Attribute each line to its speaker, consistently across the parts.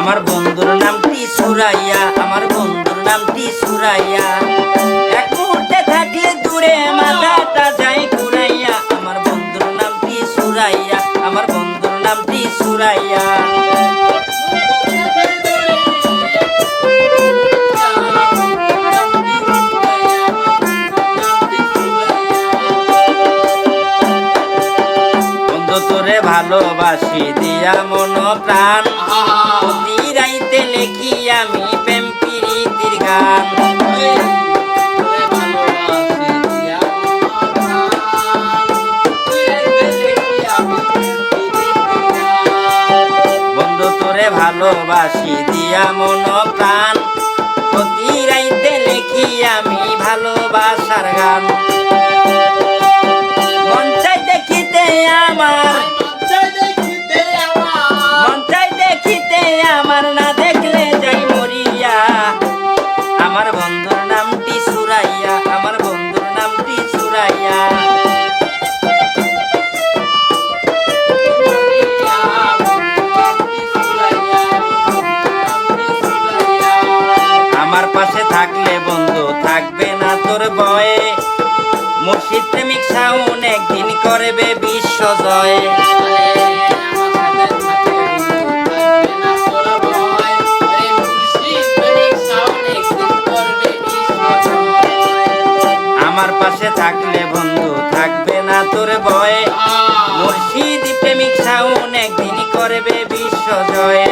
Speaker 1: আমার বন্ধুর নামটি সুরাইয়া, আমার বন্ধুর নামটি সুরাইয়া। এক মুহূর্তে থাকলে দূরে মাথাটা যায় ঘুরাইয়া, আমার বন্ধুর নামটি সুরাইয়া, আমার বন্ধুর নামটি সুরাইয়া। ভালোবাসি, দিয়া মন প্রাণ তোরে ভালোবাসি দিয়া মন প্রাণ। প্রতি রাইতে লেখি আমি ভালোবাসার গান। মন চাই দেখিতে আমার। মন চাই দেখিতে আমার। না আমার পাশে থাকলে বন্ধু থাকবে না তোর বয়ে মুর্শিদ প্রেমিক সাউন একদিন করবে বিশ্ব জয়। আমার পাশে থাকলে বন্ধু থাকবে না তোর ভয়ে। মুর্শিদ প্রেমিক সাউন একদিন করবে বিশ্ব জয়ে।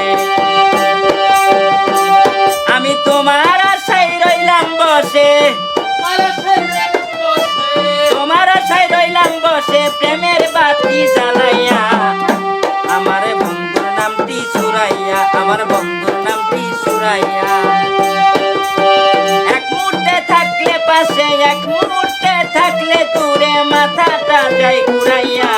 Speaker 1: থাকলে পাশে এক মুহূর্তে থাকলে দূরে মাথাটা যায় ঘুরাইয়া।